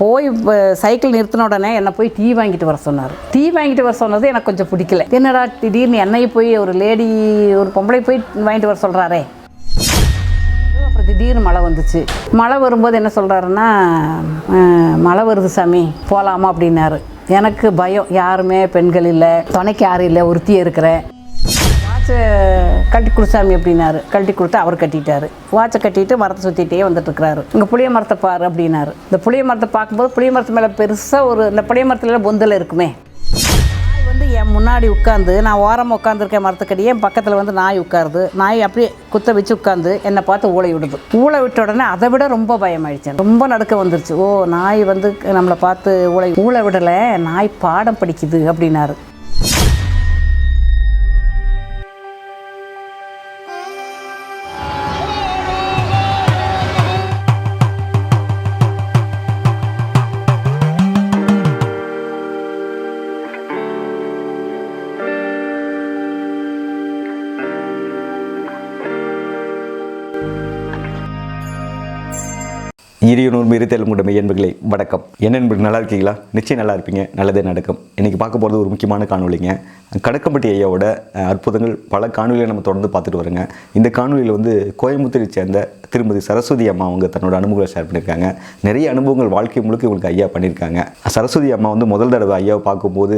போய் சைக்கிள் நிறுத்தின உடனே என்னை போய் டீ வாங்கிட்டு வர சொன்னார். டீ வாங்கிட்டு வர சொன்னது எனக்கு கொஞ்சம் பிடிக்கல. என்னடா திடீர்னு என்னையை போய் ஒரு லேடி ஒரு பொம்பளை போய் வாங்கிட்டு வர சொல்கிறாரே அப்புறம் திடீர்னு மழை வந்துச்சு. மழை வரும்போது என்ன சொல்கிறாருன்னா மழை வருது சாமி போகலாமா அப்படின்னாரு. எனக்கு பயம். யாருமே பெண்கள் இல்லை துணைக்கு யாரும் இல்லை ஒருத்தியே இருக்கிறேன். வாட்சை கட்டி குடிசாமி அப்படின்னாரு. கழட்டி கொடுத்து அவர் கட்டிட்டாரு. வாட்சை கட்டிட்டு மரத்தை சுற்றிட்டே வந்துட்டு இருக்கிறாரு இங்கே புளிய மரத்தை பாரு அப்படின்னாரு. இந்த புளிய மரத்தை பார்க்கும்போது புளிய மரத்து மேலே பெருசாக ஒரு இந்த புளிய மரத்துல பொந்தில் இருக்குமே. வந்து என் முன்னாடி உட்காந்து நான் ஓரமாக உட்காந்துருக்கேன் மரத்துக்கடியே என் பக்கத்தில் வந்து நாய் உட்காருது. நாய் அப்படியே குத்த வச்சு உட்காந்து என்னை பார்த்து ஊளை விடுது. ஊளை விட்ட உடனே அதை விட ரொம்ப பயமாயிடுச்சு. ரொம்ப நடுக்க வந்துருச்சு. ஓ நாய் வந்து நம்மளை பார்த்து ஊளை ஊளை விடலை. நாய் பாடம் படிக்குது அப்படின்னாரு. இரியனூர் மிருத்தல் முடமை என்பர்களை வணக்கம். என்ன என்பது நல்லா இருக்கீங்களா? நிச்சயம் நல்லா இருப்பீங்க. நல்லதே நடக்கும். இன்றைக்கி பார்க்க போகிறது ஒரு முக்கியமான காணொலிங்க கடக்கம்பட்டி ஐயாவோட அற்புதங்கள் பல காணொலிகளை நம்ம தொடர்ந்து பார்த்துட்டு வரோங்க. இந்த காணொலியில் வந்து கோயம்புத்தூரை சேர்ந்த திருமதி சரஸ்வதி அம்மா அவங்க தன்னோட அனுபவங்களை ஷேர் பண்ணியிருக்காங்க. நிறைய அனுபவங்கள் வாழ்க்கை முழுக்க இவங்களுக்கு ஐயா பண்ணியிருக்காங்க. சரஸ்வதி அம்மா வந்து முதல் தடவை ஐயாவை பார்க்கும்போது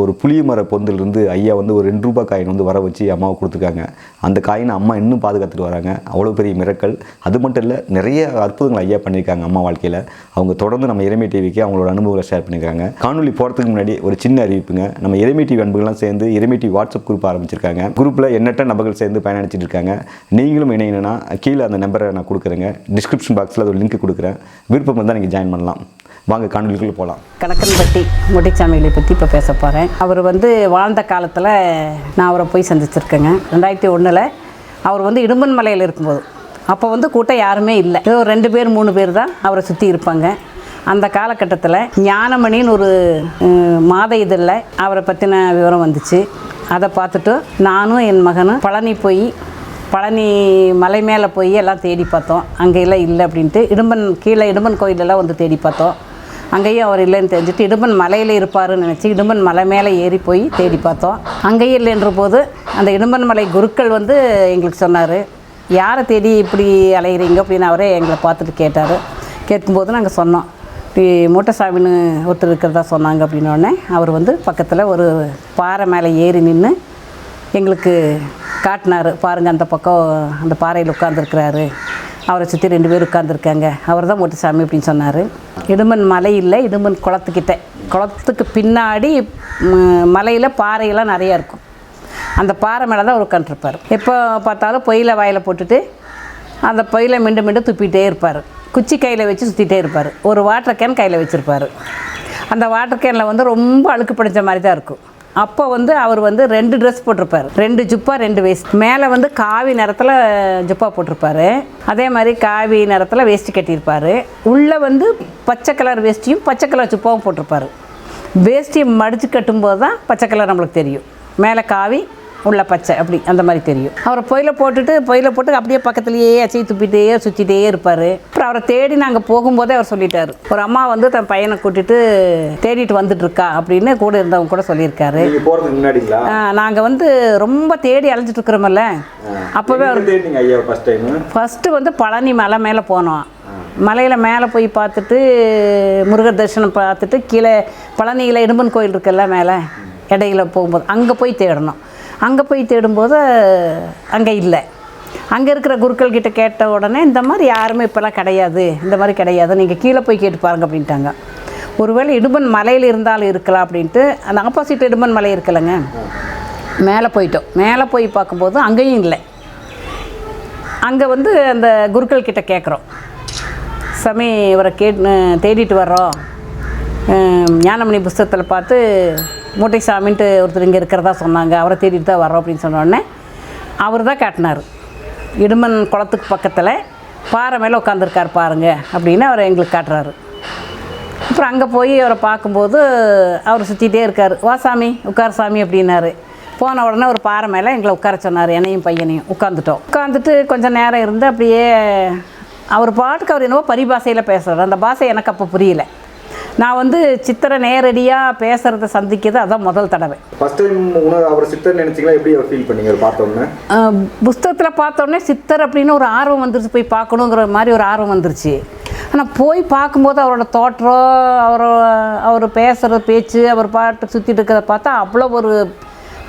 ஒரு புளிய மர பொந்திலிருந்து ஐயா வந்து ஒரு ரெண்டு ரூபாய் காயின் வந்து வர வச்சு அம்மாவை கொடுத்துருக்காங்க. அந்த காயினை அம்மா இன்னும் பாதுகாத்துட்டு வராங்க. அவ்வளோ பெரிய மிரக்கல். அது மட்டும் இல்லை நிறைய அற்புதங்கள் ஐயா பண்ணியிருக்காங்க அம்மா வாழ்க்கையில். அவங்க தொடர்ந்து நம்ம இறைமை டிவிக்கு அவங்களோட அனுபவங்களை ஷேர் பண்ணியிருக்காங்க. காணொலி போகிறதுக்கு முன்னாடி ஒரு சின்ன அறிவிப்புங்க. நம்ம இறைமை டிவி அன்புகள்லாம் சேர்ந்து இறைமை வாட்ஸ்அப் குரூப் ஆரம்பிச்சிருக்காங்க. குரூப்பில் எண்ணற்ற நபர்கள் சேர்ந்து பயணிச்சிட்டு இருக்காங்க. நீங்களும் இணையணும்னா கீழே அந்த நம்பரை நான் கொடுக்குறேங்க. டிஸ்கிரிப்ஷன் பாக்ஸில் ஒரு லிங்க் கொடுக்குறேன். விருப்பம் இருந்தால் நீங்கள் ஜாயின் பண்ணலாம். வாங்க காணொலிக்குள்ளே போகலாம் கணக்கன்பட்டி முட்டைச்சாமிகளை பற்றி இப்போ பேச போகிறேன் அவர் வந்து வாழ்ந்த காலத்தில் நான் அவரை போய் சந்திச்சிருக்கேங்க. ரெண்டாயிரத்தி ஒன்றில் அவர் வந்து இடும்பன் மலையில் இருக்கும்போது. அப்போ வந்து கூட்டம் யாருமே இல்லை. ஏதோ ஒரு ரெண்டு பேர் மூணு பேர் தான் அவரை சுற்றி இருப்பாங்க. அந்த காலகட்டத்தில் ஞானமணின்னு ஒரு மாத இதழில் அவரை பற்றின விவரம் வந்துச்சு. அதை பார்த்துட்டு நானும் என் மகனும் பழனி போய் பழனி மலை மேலே போய் எல்லாம் தேடி பார்த்தோம். அங்கெல்லாம் இல்லை அப்படின்ட்டு இடும்பன் கீழே இடும்பன் கோயிலெல்லாம் வந்து தேடி பார்த்தோம். அங்கேயும் அவர் இல்லைன்னு தெரிஞ்சுட்டு இடும்பன் மலையில் இருப்பாருன்னு நினச்சி இடும்பன் மலை மேலே ஏறி போய் தேடி பார்த்தோம். அங்கேயும் இல்லைன்ற போது அந்த இடும்பன் மலை குருக்கள் வந்து எங்களுக்கு சொன்னார் யாரை தேடி இப்படி அலைகிறீங்க அப்படின்னு அவரே எங்களை பார்த்துட்டு கேட்டார். கேட்கும்போது நாங்கள் சொன்னோம் பி மூட்டசாமின்னு ஒருத்தர் இருக்கிறதா சொன்னாங்க அப்படின்னோடனே அவர் வந்து பக்கத்தில் ஒரு பாறை மேலே ஏறி நின்று எங்களுக்கு காட்டினார். பாருங்கள் அந்த பக்கம் அந்த பாறையில் உட்காந்துருக்கிறாரு அவரை சுற்றி ரெண்டு பேர் உட்காந்துருக்காங்க அவர் தான் மூட்டசாமி அப்படின்னு சொன்னார். இடுமன் மலை இல்லை இடுமன் குளத்துக்கிட்ட. குளத்துக்கு பின்னாடி மலையில் பாறையெல்லாம் நிறையா இருக்கும். அந்த பாறை மேலே தான் அவர் உட்காந்துருப்பார் எப்போ பார்த்தாலும் பொயில வாயில் போட்டுட்டு அந்த பொயில மிண்டு மிண்டு துப்பிகிட்டே இருப்பார். குச்சி கையில் வச்சு சுற்றிட்டே இருப்பார். ஒரு வாட்டர் கேன் கையில் வச்சுருப்பார். அந்த வாட்டர் கேனில் வந்து ரொம்ப அழுக்கு பிடிச்ச மாதிரி தான் இருக்கும். அப்போ வந்து அவர் வந்து ரெண்டு ட்ரெஸ் போட்டிருப்பார். ரெண்டு ஜுப்பா ரெண்டு வேஸ்ட் மேலே வந்து காவி நிறத்தில் ஜுப்பா போட்டிருப்பாரு. அதே மாதிரி காவி நிறத்தில் வேஷ்டி கட்டியிருப்பார். உள்ளே வந்து பச்சை கலர் வேஷ்டியும் பச்சை கலர் ஜுப்பாவும் போட்டிருப்பாரு. வேஷ்டியை மடித்து கட்டும்போது தான் பச்சை கலர் நம்மளுக்கு தெரியும். மேலே காவி உள்ள பச்சை அப்படி அந்த மாதிரி தெரியும். அவரை பொயில போட்டுட்டு பொயில போட்டு அப்படியே பக்கத்துலேயே அச்சை துப்பிட்டே சுற்றிட்டே இருப்பார். அப்புறம் அவரை தேடி நாங்கள் போகும்போதே அவர் சொல்லிட்டாரு. ஒரு அம்மா வந்து தன் பையனை கூட்டிட்டு தேடிட்டு வந்துட்டு இருக்கா அப்படின்னு கூட இருந்தவங்க கூட சொல்லியிருக்காரு. நீங்கள் வந்து ரொம்ப தேடி அலைஞ்சிட்டு இருக்கிறோமல்ல அப்போவே அவர் ஃபஸ்ட்டு வந்து பழனி மலை மேலே போனோம். மலையில் மேலே போய் பார்த்துட்டு முருகர் தரிசனம் பார்த்துட்டு கீழே பழனியில் இடும்பன் கோயில் இருக்குல்ல மேலே இடையில போகும்போது அங்கே போய் தேடணும். அங்கே போய் தேடும்போது அங்கே இல்லை. அங்கே இருக்கிற குருக்கள் கிட்ட கேட்ட உடனே இந்த மாதிரி யாருமே இப்போல்லாம் கிடையாது இந்த மாதிரி கிடையாது நீங்கள் கீழே போய் கேட்டு பாருங்க அப்படின்ட்டாங்க. ஒருவேளை இடுபன் மலையில் இருந்தாலும் இருக்கலாம் அப்படின்ட்டு அந்த ஆப்போசிட் இடுபன் மலை இருக்கலைங்க மேலே போயிட்டோம். மேலே போய் பார்க்கும்போது அங்கேயும் இல்லை. அங்கே வந்து அந்த குருக்கள் கிட்ட கேட்குறோம் சாமி இவரை கேட் தேடிட்டு வர்றோம். ஞானமணி புஸ்தகத்தில் பார்த்து மூட்டை சாமின்ட்டு ஒருத்தர் இங்கே இருக்கிறதா சொன்னாங்க அவரை தேடிட்டு தான் வரோம் அப்படின்னு சொன்னோடனே அவர் தான் காட்டினார். இடுமன் குளத்துக்கு பக்கத்தில் பாறை மேலே உட்காந்துருக்கார் பாருங்கள் அப்படின்னு அவர் எங்களுக்கு காட்டுறாரு. அப்புறம் அங்கே போய் அவரை பார்க்கும்போது அவர் சுற்றிட்டே இருக்கார். வா சாமி உட்கார் சாமி அப்படின்னாரு. போன உடனே ஒரு பாறை மேலே எங்களை உட்கார சொன்னார் என்னையும் பையனையும். உட்காந்துட்டோம் உட்காந்துட்டு கொஞ்சம் நேரம் இருந்து அப்படியே அவர் பாட்டுக்கு அவர் என்னவோ பரிபாஷையில் பேசுகிறார் அந்த பாஷை எனக்கு அப்போ புரியல. நான் வந்து சித்திரை நேரடியாக பேசுகிறத சந்திக்கிறது அதான் முதல் தடவை. ஃபர்ஸ்ட் டைம் அவர் சித்தர் நினைச்சீங்களா? எப்படி ஃபீல் பண்ணீங்க? பார்த்தோன்னே புஸ்தகத்தில் பார்த்தோன்னே சித்தர் அப்படின்னு ஒரு ஆர்வம் வந்துருச்சு போய் பார்க்கணுங்கிற மாதிரி ஒரு ஆர்வம் வந்துருச்சு. ஆனால் போய் பார்க்கும்போது அவரோட தோற்றம் அவர் அவர் பேசுகிற பேச்சு அவர் பாட்டு சுற்றிட்டு இருக்கிறத பார்த்தா அவ்வளோ ஒரு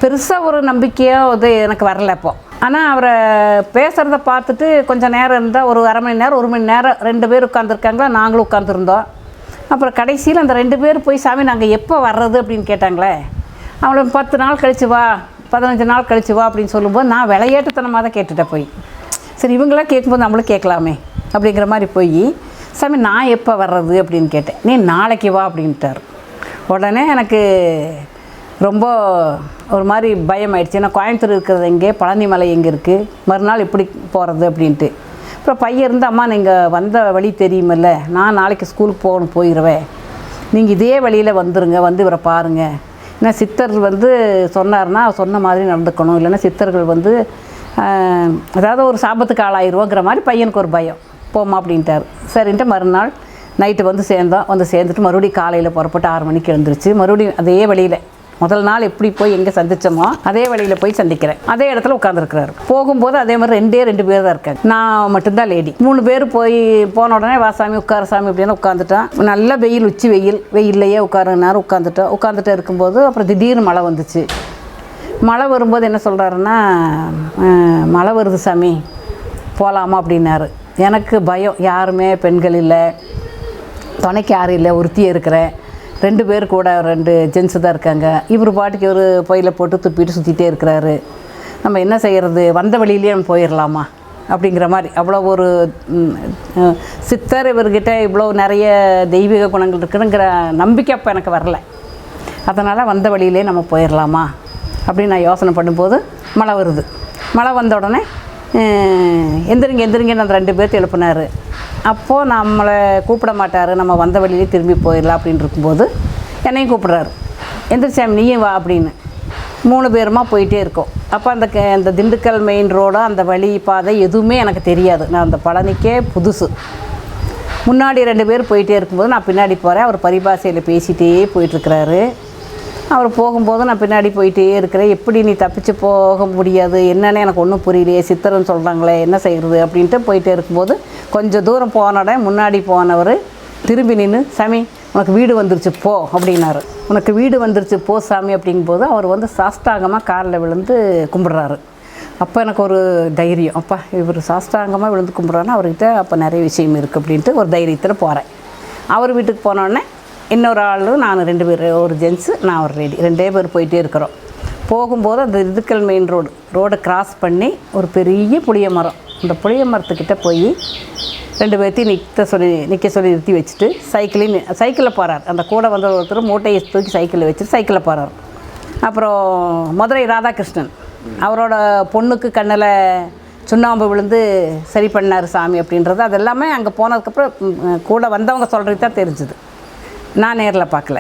பெருசாக ஒரு நம்பிக்கையாக இது எனக்கு வரல இப்போ. ஆனால் அவரை பேசுகிறத பார்த்துட்டு கொஞ்சம் நேரம் இருந்தால் ஒரு அரை மணி நேரம் ஒரு மணி நேரம் ரெண்டு பேர் உட்காந்துருக்காங்களா நாங்களும் உட்காந்துருந்தோம் அப்புறம் கடைசியில் அந்த ரெண்டு பேர் போய் சாமி நாங்கள் எப்போ வர்றது? அப்படின்னு கேட்டாங்களே. அவளை பத்து நாள் கழிச்சு வா பதினஞ்சு நாள் கழிச்சு வா அப்படின்னு சொல்லும்போது நான் விளையாட்டுத்தனமாக தான் கேட்டுட்டேன் போய். சரி இவங்களாம் கேட்கும்போது நம்மளும் கேட்கலாமே அப்படிங்கிற மாதிரி போய் சாமி நான் எப்போ வர்றது? அப்படின்னு கேட்டேன். நீ நாளைக்கு வா அப்படின்ட்டார். உடனே எனக்கு ரொம்ப ஒரு மாதிரி பயம் ஆயிடுச்சு ஏன்னா கோயம்புத்தூர் இருக்கிறது எங்கே பழனி மலை எங்கே இருக்குது மறுநாள் எப்படி போகிறது அப்படின்ட்டு. அப்புறம் பையன் இருந்து அம்மா நீங்கள் வந்த வழி தெரியுமில்ல. நான் நாளைக்கு ஸ்கூலுக்கு போகணும் போயிடுவேன் நீங்கள் இதே வழியில் வந்துடுங்க வந்து இவரை பாருங்கள் ஏன்னா சித்தர் வந்து சொன்னார்னா சொன்ன மாதிரி நடந்துக்கணும். இல்லைன்னா சித்தர்கள் வந்து அதாவது ஒரு சாபத்துக்கு ஆளாயிருவோங்கிற மாதிரி பையனுக்கு ஒரு பயம். போமா அப்படின்ட்டார். சரின்ட்டு மறுநாள் நைட்டு வந்து சேர்ந்தோம். வந்து சேர்ந்துட்டு மறுபடியும் காலையில் புறப்பட்டு ஆறு மணிக்கு எழுந்திருச்சு. மறுபடியும் அதே வழியில் முதல் நாள் எப்படி போய் எங்கே சந்திச்சோமோ அதே வழியில் போய் சந்திக்கிறேன். அதே இடத்துல உட்காந்துருக்கிறாரு போகும்போது அதே மாதிரி ரெண்டே ரெண்டு பேர் தான் இருக்காங்க. நான் மட்டும்தான் லேடி மூணு பேர் போய் போன உடனே வா சாமி உட்கார சாமி அப்படின்னு உட்காந்துட்டோம் நல்ல வெயில் உச்சி வெயில். வெயில்லையே உட்காருனாரு உட்காந்துட்டோம் உட்காந்துட்டு இருக்கும்போது அப்புறம் திடீர்னு மழை வந்துச்சு. மழை வரும்போது என்ன சொல்கிறாருன்னா மழை வருது சாமி. போகலாமா அப்படின்னாரு. எனக்கு பயம். யாருமே பெண்கள் இல்லை. துணைக்கு யாரும் இல்லை. ஒருத்தியே இருக்கிறேன். ரெண்டு பேர் கூட ரெண்டு ஜென்ஸு தான் இருக்காங்க. இவர் பாட்டுக்கு ஒரு பையில போட்டு துப்பிட்டு சுற்றிட்டே இருக்கிறாரு. நம்ம என்ன செய்கிறது வந்த வழியிலேயே நம்ம போயிடலாமா அப்படிங்கிற மாதிரி. அவ்வளோ ஒரு சித்தர் இவர்கிட்ட இவ்வளோ நிறைய தெய்வீக குணங்கள் இருக்குதுங்கிற நம்பிக்கை அப்போ எனக்கு வரல. அதனால் வந்த வழியிலே நம்ம போயிடலாமா அப்படின்னு நான் யோசனை பண்ணும்போது மழை வருது. மழை வந்த உடனே எந்திரிங்க எந்திரிங்கன்னு அந்த ரெண்டு பேர்த்து எழுப்புனார். அப்போது நம்மளை கூப்பிட மாட்டார் நம்ம வந்த வழியிலே திரும்பி போயிடலாம் அப்படின்னு இருக்கும்போது என்னையும் கூப்பிட்றாரு. எந்திரிச்சாமி நீயும் வா அப்படின்னு. மூணு பேருமா போயிட்டே இருக்கோம். அப்போ அந்த அந்த திண்டுக்கல் மெயின் ரோடு அந்த வழி பாதை எதுவுமே எனக்கு தெரியாது. நான் அந்த பழனிக்கே புதுசு. முன்னாடி ரெண்டு பேர் போயிட்டே இருக்கும்போது நான் பின்னாடி போகிறேன் அவர் பரிபாஷையில் பேசிகிட்டே போயிட்டுருக்கிறாரு அவர் போகும்போது நான் பின்னாடி போயிட்டே இருக்கிறேன். எப்படி நீ தப்பிச்சு போக முடியாது? என்னென்னு எனக்கு ஒன்றும் புரியலையே. சித்திரன்னு சொல்கிறாங்களே என்ன செய்கிறது அப்படின்ட்டு போயிட்டே இருக்கும்போது கொஞ்சம் தூரம் போன முன்னாடி போனவர் திரும்பி நின்று சாமி உனக்கு வீடு வந்துருச்சு போ அப்படின்னாரு. உனக்கு வீடு வந்துருச்சு போ சாமி அப்படிங்கும்போது அவர் வந்து சாஷ்டாங்கமாக காலில் விழுந்து கும்பிட்றாரு. அப்போ எனக்கு ஒரு தைரியம். அப்பா இவர் சாஷ்டாங்கமாக விழுந்து கும்பிட்றாருன்னா அவர்கிட்ட அப்போ நிறைய விஷயம் இருக்குது அப்படின்ட்டு ஒரு தைரியத்தில் போகிறேன் அவர் வீட்டுக்கு போனோடனே இன்னொரு ஆள் நான் ரெண்டு பேர் ஒரு ஜென்ஸு நான் ஒரு லேடி ரெண்டே பேர் போயிட்டே இருக்கிறோம். போகும்போது அந்த இதுக்கல் மெயின் ரோடு ரோடை கிராஸ் பண்ணி ஒரு பெரிய புளிய மரம். அந்த புளிய மரத்துக்கிட்ட போய் ரெண்டு பேர்த்தையும் நிற்க சொல்லி நிற்க சொல்லி நிறுத்தி வச்சுட்டு சைக்கிளையும் சைக்கிளில் போகிறார் அந்த கூட வந்த ஒருத்தர் மூட்டையை தூக்கி சைக்கிளில் வச்சுட்டு சைக்கிளில் போகிறார் அப்புறம் மதுரை ராதாகிருஷ்ணன். அவரோட பொண்ணுக்கு கண்ணில் சுண்ணாம்பு விழுந்து சரி பண்ணார் சாமி அப்படின்றது. அது எல்லாமே அங்கே போனதுக்கப்புறம் கூட வந்தவங்க சொல்கிறது தான் தெரிஞ்சுது. நான் நேரில் பார்க்கல.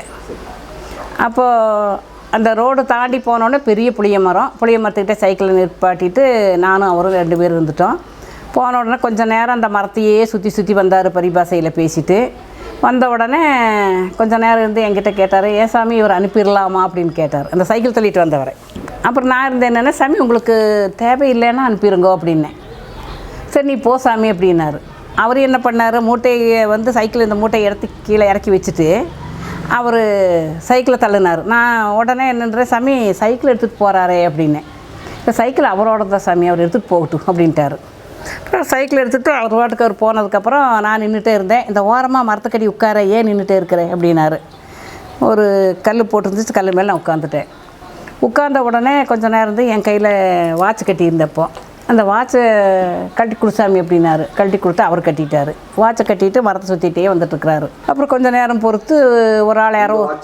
அப்போது அந்த ரோடு தாண்டி போனோடனே பெரிய புளிய மரம். புளிய மரத்துக்கிட்ட சைக்கிளை நிற்பாட்டிட்டு நானும் அவரும் ரெண்டு பேர் இருந்துட்டோம். போன உடனே கொஞ்சம் நேரம் அந்த மரத்தையே சுற்றி சுற்றி வந்தார் பரிபாசையில் பேசிட்டு. வந்த உடனே கொஞ்சம் நேரம் இருந்து என்கிட்ட கேட்டார் ஏன் சாமி இவர் அனுப்பிடலாமா? அப்படின்னு கேட்டார். அந்த சைக்கிள் தள்ளிட்டு வந்தவரை. அப்புறம் நான் இருந்தேன் என்னென்னா சாமி உங்களுக்கு தேவையில்லைன்னா அனுப்பிடுங்கோ அப்படின்னேன். சரி நீ போ சாமி அப்படின்னாரு. அவர் என்ன பண்ணார்? மூட்டையை வந்து சைக்கிள் இந்த மூட்டையை இடத்து கீழே இறக்கி வச்சுட்டு அவர் சைக்கிளை தள்ளினார். நான் உடனே என்னன்றேன் சாமி சைக்கிள் எடுத்துகிட்டு போகிறாரே அப்படின்னேன் இப்போ சைக்கிள் அவரோட தான் சாமி அவர் எடுத்துகிட்டு போகட்டும் அப்படின்ட்டாரு. அப்புறம் சைக்கிள் எடுத்துகிட்டு அவர் வாட்டுக்கு அவர் போனதுக்கப்புறம் நான் நின்றுட்டே இருந்தேன். இந்த ஓரமாக மரத்துக்கடி உட்கார ஏன் நின்றுட்டே இருக்கிறேன் அப்படின்னாரு. ஒரு கல் போட்டுருந்துச்சு கல் மேலே நான் உட்காந்துட்டேன் உட்கார்ந்த உடனே கொஞ்சம் நேரம் இருந்து என் கையில் வாட்ச் கட்டியிருந்தப்போ அந்த வாட்சை கட்டி கொடுசாமி அப்படின்னாரு. கழட்டி கொடுத்து அவர் கட்டிட்டாரு. வாட்சை கட்டிட்டு மரத்தை சுற்றிட்டே வந்துட்டுருக்கிறாரு. அப்புறம் கொஞ்ச நேரம் பொறுத்து ஒரு ஆள் யாரோ அவர்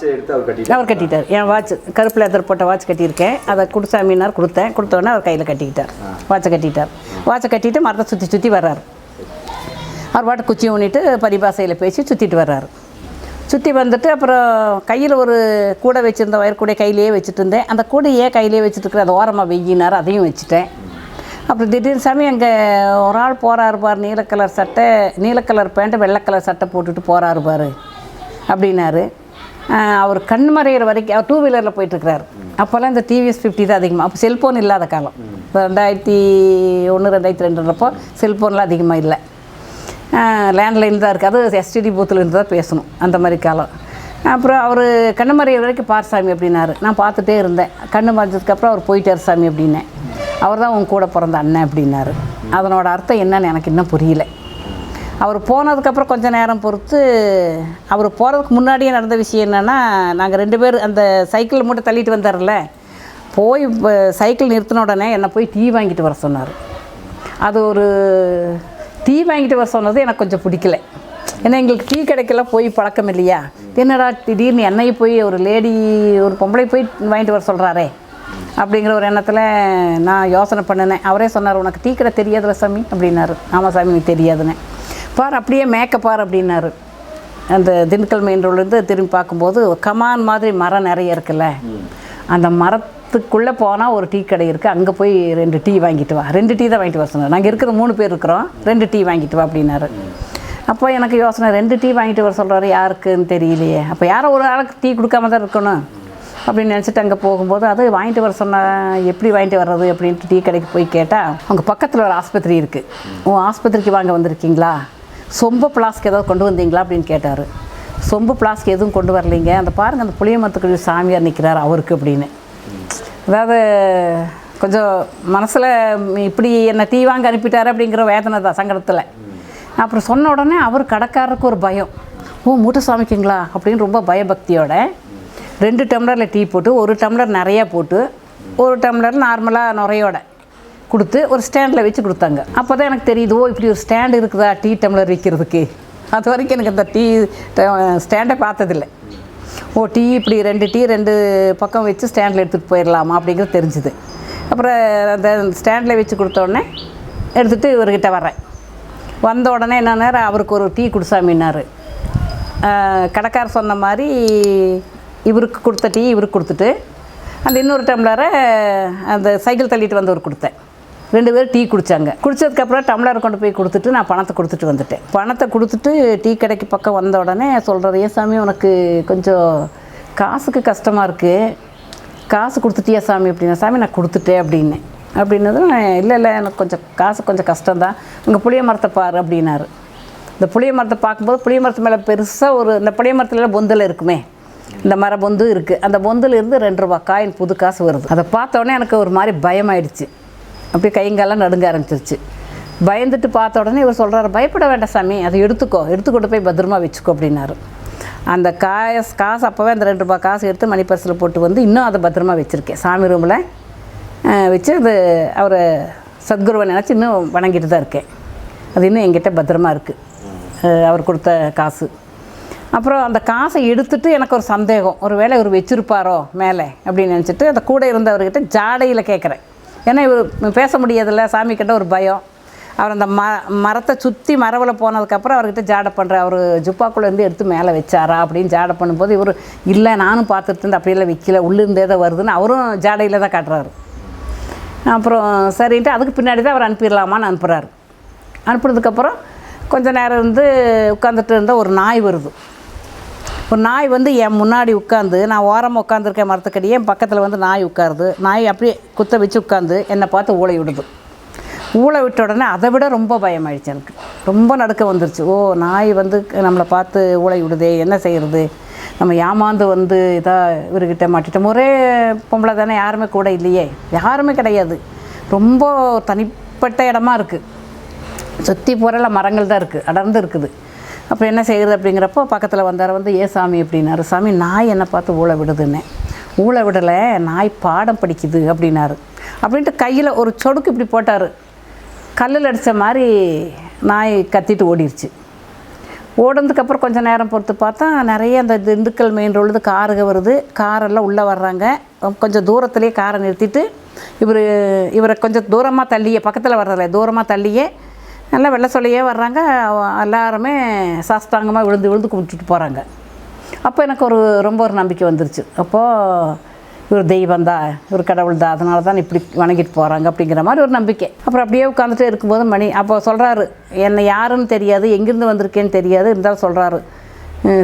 கட்டிட்டு அவர் கட்டிட்டார். என் வாட்ச் கருப்பு லெதர் போட்ட வாட்ச் கட்டியிருக்கேன். அதை குடிசாமினார் கொடுத்தேன். கொடுத்த உடனே அவர் கையில் கட்டிக்கிட்டார். வாட்சை கட்டிட்டார். வாட்சை கட்டிட்டு மரத்தை சுற்றி சுற்றி வர்றாரு. அவர் பாட்டு குச்சி ஊனிட்டு பரிபாசையில் பேசி சுற்றிட்டு வர்றாரு. சுற்றி வந்துட்டு அப்புறம் கையில் ஒரு கூடை வச்சுருந்த ஒயர் கூடை கையிலேயே வச்சுட்டு இருந்தேன். அந்த கூடையே கையிலேயே வச்சுட்டு இருக்கிற அது ஓரமாக வெய்யினார் அதையும் வச்சுட்டேன். அப்புறம் திடீர்னு சாமி அங்கே ஒரு ஆள் போகிறாரு பார் நீல கலர் சட்டை நீல கலர் பேண்ட்டு வெள்ளை கலர் சட்டை போட்டுட்டு போகிறாரு பாரு அப்படின்னாரு. அவர் கண் மறையிற வரைக்கும் அவர் டூ வீலரில் போயிட்டுருக்கிறாரு. அப்போல்லாம் இந்த டிவிஎஸ் ஃபிஃப்டி தான் அதிகமாக அப்போ செல்ஃபோன் இல்லாத காலம். இப்போ ரெண்டாயிரத்தி ஒன்று ரெண்டாயிரத்தி ரெண்டுன்றப்போ செல்ஃபோன்லாம் அதிகமாக இல்லை. லேண்ட்லைன் தான் இருக்குது அது எஸ்டிடி பூத்தில் இருந்து தான் பேசணும். அந்த மாதிரி காலம். அப்புறம் அவர் கண்ணு மறைய வரைக்கும் பார் சாமி அப்படின்னாரு. நான் பார்த்துட்டே இருந்தேன். கண்ணு மறைஞ்சதுக்கப்புறம் அவர் போயிட்டார் சாமி அப்படின்னேன். அவர் தான் உன் கூட பிறந்த அண்ணன் அப்படின்னாரு. அதனோட அர்த்தம் என்னன்னு எனக்கு இன்னும் புரியல. அவர் போனதுக்கப்புறம் கொஞ்ச நேரம் பொறுத்து அவர் போகிறதுக்கு முன்னாடியே நடந்த விஷயம் என்னென்னா நாங்கள் ரெண்டு பேர் அந்த சைக்கிள் மட்டும் தள்ளிட்டு வந்தார்ல போய் சைக்கிள் நிறுத்தின உடனே என்னை போய் டீ வாங்கிட்டு வர சொன்னார். அது ஒரு டீ வாங்கிட்டு வர சொன்னது எனக்கு கொஞ்சம் பிடிக்கல. ஏன்னா எங்களுக்கு டீ கிடைக்கல போய் பழக்கம் இல்லையா? என்னடா திடீர்னு என்னையும் போய் ஒரு லேடி ஒரு பொம்பளை போய் வாங்கிட்டு வர சொல்கிறாரே அப்படிங்கிற ஒரு எண்ணத்தில் நான் யோசனை பண்ணினேன். அவரே சொன்னார் உனக்கு டீ கடை தெரியாதுல சாமி? அப்படின்னாரு. ஆமாம் சாமி எனக்கு தெரியாதுன்னு. பார் அப்படியே மேக்கப் பார் அப்படின்னாரு. அந்த திண்டுக்கல் மெயின் ரோட்லேருந்து திரும்பி பார்க்கும்போது கமான் மாதிரி மரம் நிறைய இருக்குல்ல? அந்த மரத்துக்குள்ளே போனால் ஒரு டீ கடை இருக்குது அங்கே போய் ரெண்டு டீ வாங்கிட்டு வா. ரெண்டு டீ தான் வாங்கிட்டு வர சொன்னார். நாங்கள் இருக்கிற மூணு பேர் இருக்கிறோம். ரெண்டு டீ வாங்கிட்டு வா அப்படின்னாரு. அப்போ எனக்கு யோசனை ரெண்டு டீ வாங்கிட்டு வர சொல்கிறாரு யாருக்குன்னு தெரியலையே. அப்போ யாரோ ஒரு ஆளுக்கு டீ கொடுக்காம தான் இருக்கணும் அப்படின்னு நினச்சிட்டு அங்கே போகும்போது அது வாங்கிட்டு வர சொன்ன எப்படி வாங்கிட்டு வர்றது அப்படின்ட்டு டீ கடைக்கு போய் கேட்டால் அவங்க பக்கத்தில் ஒரு ஆஸ்பத்திரி இருக்குது ஓ ஆஸ்பத்திரிக்கு வாங்க வந்திருக்கீங்களா? சொம்பு பிளாஸ்க் ஏதாவது கொண்டு வந்தீங்களா? அப்படின்னு கேட்டார். சொம்பு பிளாஸ்க் எதுவும் கொண்டு வரலீங்க. அந்த பாருங்கள் அந்த புளியமரத்துக்கு சாமியார் நிற்கிறார் அவருக்கு அப்படின்னு. அதாவது கொஞ்சம் மனசில் இப்படி என்னை டீ வாங்க அனுப்பிட்டாரு அப்படிங்கிற வேதனை தான் சங்கடத்தில். அப்புறம் சொன்ன உடனே அவர் கடைக்காரருக்கு ஒரு பயம். ஓ மூட்டை சாமிக்குங்களா அப்படின்னு ரொம்ப பயபக்தியோட ரெண்டு டம்ளரில் டீ போட்டு ஒரு டம்ளர் நிறையா போட்டு ஒரு டம்ளர் நார்மலாக நுரையோட கொடுத்து ஒரு ஸ்டாண்டில் வச்சு கொடுத்தாங்க. அப்போ தான் எனக்கு தெரியுது ஓ இப்படி ஒரு ஸ்டாண்டு இருக்குதா டீ டம்ளர் விற்கிறதுக்கு அது வரைக்கும் எனக்கு அந்த டீ ஸ்டாண்டை பார்த்ததில்லை. ஓ டீ இப்படி ரெண்டு டீ ரெண்டு பக்கம் வச்சு ஸ்டாண்டில் எடுத்துகிட்டு போயிடலாமா அப்படிங்கிறது தெரிஞ்சுது. அப்புறம் அந்த ஸ்டாண்டில் வச்சு கொடுத்த உடனே எடுத்துகிட்டு இவர்கிட்ட வரேன் வந்த உடனே என்ன அவருக்கு ஒரு டீ குடிசாமின்னாரு. கடைக்காரர் சொன்ன மாதிரி இவருக்கு கொடுத்த டீ இவருக்கு கொடுத்துட்டு அந்த இன்னொரு டம்ளரை அந்த சைக்கிள் தள்ளிட்டு வந்தவர் கொடுத்தேன். ரெண்டு பேரும் டீ குடித்தாங்க குடித்ததுக்கப்புறம் டம்ளரை கொண்டு போய் கொடுத்துட்டு நான் பணத்தை கொடுத்துட்டு வந்துட்டேன். பணத்தை கொடுத்துட்டு டீ கடைக்கு பக்கம் வந்த உடனே சொல்கிறாரு ஏன் சாமி உனக்கு கொஞ்சம் காசுக்கு கஷ்டமாக இருக்குது காசு கொடுத்துட்டியா சாமி? அப்படின்னா சாமி நான் கொடுத்துட்டேன் அப்படின்னேன் அப்படின்னதும் இல்லை இல்லை எனக்கு கொஞ்சம் காசு கொஞ்சம் கஷ்டம்தான். உங்கள் புளிய மரத்தை பாரு அப்படின்னாரு. இந்த புளிய மரத்தை பார்க்கும்போது புளிய மரத்து மேலே பெருசாக ஒரு இந்த புளிய மரத்தில் பொந்தில் இருக்குமே. இந்த மர பொந்து இருக்குது அந்த பொந்தில் இருந்து ரெண்டு ரூபா காயின் புது காசு வருது. அதை பார்த்தோடனே எனக்கு ஒரு மாதிரி பயமாயிடுச்சு. அப்படியே கைங்கெல்லாம் நடுங்க ஆரம்பிச்சிருச்சு. பயந்துட்டு பார்த்த உடனே இவர் சொல்கிறாரு பயப்பட வேண்டாம் சாமி அதை எடுத்துக்கோ. எடுத்துக்கொண்டு போய் பத்திரமா வச்சுக்கோ அப்படின்னாரு. அந்த காசு காசு அப்போவே அந்த ரெண்டு ரூபா காசு எடுத்து மணி பர்ஸில் போட்டு வந்து இன்னும் அதை பத்திரமா வச்சுருக்கேன். சாமி ரூமில் வச்சு அது அவரை சத்குருவை நினச்சி இன்னும் வணங்கிட்டு தான் இருக்கேன். அது இன்னும் என்கிட்ட பத்திரமா இருக்குது அவர் கொடுத்த காசு. அப்புறம் அந்த காசை எடுத்துட்டு எனக்கு ஒரு சந்தேகம். ஒரு வேளை இவர் வச்சுருப்பாரோ மேலே அப்படின்னு நினச்சிட்டு அந்த கூட இருந்தவர்கிட்ட ஜாடையில் கேட்குறேன் ஏன்னா இவர் பேச முடியாதில்ல சாமி கிட்ட ஒரு பயம். அவர் அந்த ம மரத்தை சுற்றி மரவில் போனதுக்கப்புறம் அவர்கிட்ட ஜாடை பண்ணுறேன் அவர் ஜுப்பாக்குள்ளேருந்து எடுத்து மேலே வச்சாரா அப்படின்னு ஜாடை பண்ணும்போது இவர் இல்லை நானும் பார்த்துட்டு இருந்து அப்படியெல்லாம் விற்கல உள்ளிருந்தே தான் வருதுன்னு அவரும் ஜாடையில் தான் காட்டுறாரு. அப்புறம் சரின்ட்டு அதுக்கு பின்னாடி தான் அவர் அனுப்பிடலாமான்னு அனுப்புகிறாரு அனுப்புனதுக்கப்புறம் கொஞ்சம் நேரம் இருந்து உட்காந்துட்டு இருந்தால் ஒரு நாய் வருது. ஒரு நாய் வந்து என் முன்னாடி உட்காந்து நான் ஓரமாக உட்காந்துருக்கேன் மரத்துக்கடியே என் பக்கத்தில் வந்து நாய் உட்காருது. நாய் அப்படியே குத்த வச்சு உட்காந்து என்னை பார்த்து ஓலை விடுது. ஊழ விட்ட உடனே அதை விட ரொம்ப பயமாயிடுச்சு எனக்கு. ரொம்ப நடுக்க வந்துருச்சு. ஓ நாய் வந்து நம்மளை பார்த்து ஊழை விடுதே என்ன செய்கிறது நம்ம ஏமாந்து வந்து இதாக இவர்கிட்ட மாட்டிட்டோம். ஒரே பொம்பளை தானே யாருமே கூட இல்லையே. யாருமே கிடையாது. ரொம்ப தனிப்பட்ட இடமா இருக்குது சுற்றி போகிற மரங்கள் தான் இருக்குது அடர்ந்து இருக்குது. அப்போ என்ன செய்கிறது அப்படிங்கிறப்போ பக்கத்தில் வந்தார் வந்து ஏ சாமி அப்படின்னாரு. சாமி நாய் என்னை பார்த்து ஊழ விடுதுன்னு ஊழ விடலை நாய் பாடம் படிக்குது அப்படின்னாரு. அப்படின்ட்டு கையில் ஒரு சொடுக்கு இப்படி போட்டார். கல்லில் அடித்த மாதிரி நாய் கத்திட்டு ஓடிடுச்சு ஓடுனதுக்கப்புறம் கொஞ்சம் நேரம் பொறுத்து பார்த்தா நிறைய அந்த திண்டுக்கல் மெயின் ரோடு காருக வருது. காரெல்லாம் உள்ளே வர்றாங்க. கொஞ்சம் தூரத்துலேயே காரை நிறுத்திட்டு இவர் இவரை கொஞ்சம் தூரமாக தள்ளியே பக்கத்தில் வர்றதில்ல தூரமாக தள்ளியே நல்லா வெள்ளை சொல்லையே வர்றாங்க. எல்லாருமே சாஸ்தாங்கமாக விழுந்து விழுந்து கும்பிட்டுட்டு போகிறாங்க அப்போ எனக்கு ஒரு ரொம்ப ஒரு நம்பிக்கை வந்துருச்சு. அப்போது இவர் தெய்வம் தான் இவர் கடவுள் தான் அதனால தான் இப்படி வணங்கிட்டு போகிறாங்க அப்படிங்கிற மாதிரி ஒரு நம்பிக்கை. அப்புறம் அப்படியே உட்காந்துட்டே இருக்கும்போது மணி அப்போ சொல்கிறாரு என்னை யாருன்னு தெரியாது எங்கேருந்து வந்திருக்கேன்னு தெரியாது இருந்தாலும் சொல்கிறாரு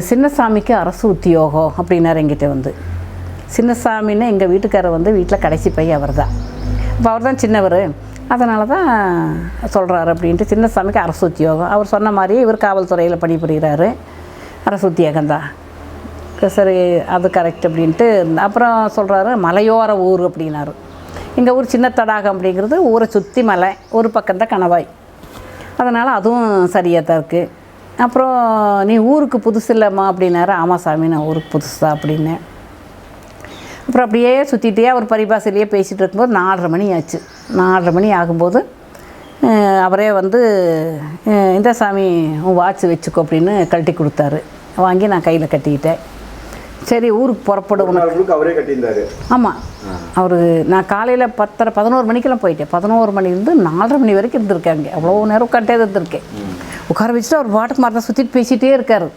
சின்னசாமிக்கு அரசு உத்தியோகம் அப்படின்னாரு என்கிட்ட வந்து. சின்னசாமின்னு எங்கள் வீட்டுக்காரர் வந்து வீட்டில் கடைசி பையன் அவர் தான். இப்போ அவர் தான் சின்னவர். அதனால தான் சொல்கிறாரு அப்படின்ட்டு சின்னசாமிக்கு அரசு உத்தியோகம். அவர் சொன்ன மாதிரியே இவர் காவல்துறையில் பணிபுரிகிறாரு அரசு உத்தியோகம் தான். சரி அது கரெக்ட் அப்படின்ட்டு அப்புறம் சொல்கிறாரு மலையோர ஊர் அப்படின்னாரு. எங்கள் ஊர் சின்ன தடாகம் அப்படிங்கிறது ஊரை சுற்றி மலை ஒரு பக்கம் தான் கணவாய். அதனால் அதுவும் சரியாக தான் இருக்குது அப்புறம் நீ ஊருக்கு புதுசு இல்லைம்மா அப்படின்னாரு. ஆமாம் சாமி நான் ஊருக்கு புதுசு தான் அப்படின்னேன் அப்புறம் அப்படியே சுற்றிட்டே அவர் பரிபாசையிலேயே பேசிகிட்டு இருக்கும்போது நாலரை மணி ஆச்சு. நாலரை மணி ஆகும்போது அவரே வந்து இந்த சாமி உன் வாட்ச் வச்சுக்கோ அப்படின்னு கழட்டி கொடுத்தாரு. வாங்கி நான் கையில் கட்டிக்கிட்டேன். சரி ஊருக்கு புறப்படு உனக்கு அவரே கட்டியிருந்தாரு. ஆமாம் அவர் நான் காலையில் பத்தரை பதினோரு மணிக்கெல்லாம் போயிட்டேன். பதினோரு மணிலேருந்து நாலரை மணி வரைக்கும் இருந்திருக்காங்க அவ்வளோ நேரம் உட்காண்டே இருந்திருக்கேன். உட்கார வச்சுட்டு அவர் பாட்டுக்கு மாதிரி தான் சுற்றிட்டு பேசிகிட்டே இருக்கார்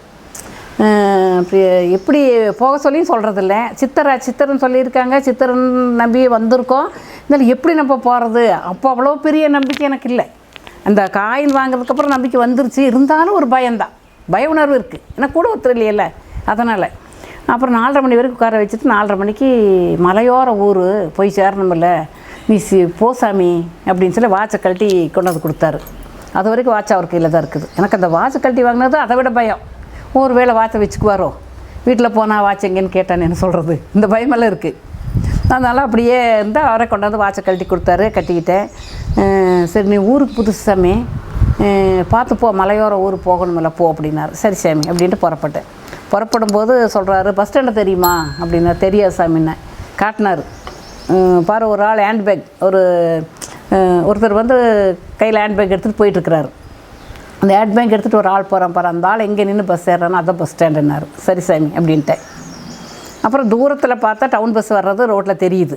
எப்படி போக சொல்லியும் சொல்கிறதில்ல சித்தரா சித்தர்னு சொல்லியிருக்காங்க. சித்தர்னு நம்பி வந்திருக்கோம். இருந்தாலும் எப்படி நம்ம போகிறது அப்போ அவ்வளோ பெரிய நம்பிக்கை எனக்கு இல்லை. அந்த காயின் வாங்குறதுக்கப்புறம் நம்பிக்கை வந்துருச்சு. இருந்தாலும் ஒரு பயம்தான். பய உணர்வு இருக்குது ஏன்னா கூட ஒருத்தர் இல்லையல்ல அதனால் அப்புறம் நாலரை மணி வரைக்கும் உட்கார வச்சுட்டு நாலரை மணிக்கு மலையோர ஊர் போய் சேரணுமில்ல நீ சி போ சாமி அப்படின்னு சொல்லி வாட்சை கழட்டி கொண்டு வந்து கொடுத்தாரு. அது வரைக்கும் வாட்ச் அவர் கையில் தான் இருக்குது. எனக்கு அந்த வாட்சை கழட்டி வாங்கினது அதை விட பயம். ஒரு வேளை வாட்சை வச்சுக்குவாரோ? வீட்டில் போனால் வாட்ச் எங்கேன்னு கேட்டான்னு என்ன சொல்கிறது இந்த பயமெல்லாம் இருக்குது அதனால் அப்படியே இருந்தால் அவரை கொண்டாந்து வாட்சை கழட்டி கொடுத்தாரு கட்டிக்கிட்டேன். சரி நீ ஊருக்கு புதுசு சாமி. பார்த்து போ மலையோர ஊர் போகணுமில்ல போ அப்படின்னாரு. சரி சாமி அப்படின்ட்டு புறப்பட்டேன். புறப்படும் போது சொல்கிறாரு பஸ் ஸ்டாண்டை தெரியுமா? அப்படின்னா தெரியாது சாமின்னு காட்டினார். பாரு ஒரு ஆள் ஹேண்ட்பேக் ஒரு ஒருத்தர் வந்து கையில் ஹேண்ட்பேக் எடுத்துகிட்டு போயிட்டுருக்கிறாரு அந்த ஹேண்ட்பேக் எடுத்துகிட்டு ஒரு ஆள் போகிறான் பாரு அந்த ஆள் எங்கே நின்று பஸ் ஏறானோ அதான் பஸ் ஸ்டாண்டுன்னாரு சரி சாமி அப்படின்ட்டேன் அப்புறம் தூரத்தில் பார்த்தா டவுன் பஸ் வர்றது ரோட்டில் தெரியுது.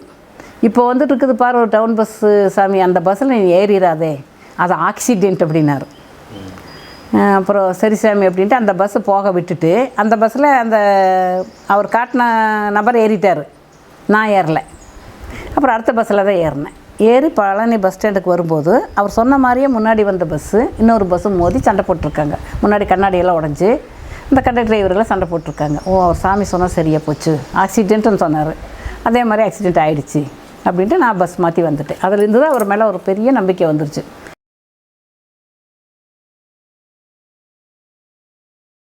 இப்போ வந்துட்டு இருக்குது பாரு ஒரு டவுன் பஸ்ஸு சாமி அந்த பஸ்ஸில் நீ ஏறிடாதே அது ஆக்சிடென்ட் அப்படின்னாரு. அப்புறம் சரி சாமி அப்படின்ட்டு அந்த பஸ்ஸு போக விட்டுட்டு அந்த பஸ்ஸில் அந்த அவர் காட்டின நபர் ஏறிட்டார். நான் ஏறல. அப்புறம் அடுத்த பஸ்ஸில் தான் ஏறினேன். ஏறி பழனி பஸ் ஸ்டாண்டுக்கு வரும்போது அவர் சொன்ன மாதிரியே முன்னாடி வந்த பஸ்ஸு இன்னொரு பஸ்ஸு மோதி சண்டை போட்டிருக்காங்க. முன்னாடி கண்ணாடியெல்லாம் உடஞ்சி இந்த கண்டக்டர் டிரைவர்கள்லாம் சண்டை போட்டிருக்காங்க. ஓ அவர் சாமி சொன்னால் சரியாக போச்சு. ஆக்சிடென்ட்டுன்னு சொன்னார். அதே மாதிரி ஆக்சிடென்ட் ஆகிடுச்சி அப்படின்ட்டு நான் பஸ் மாற்றி வந்துட்டேன். இருந்து தான் அவர் மேலே ஒரு பெரிய நம்பிக்கை வந்துருச்சு.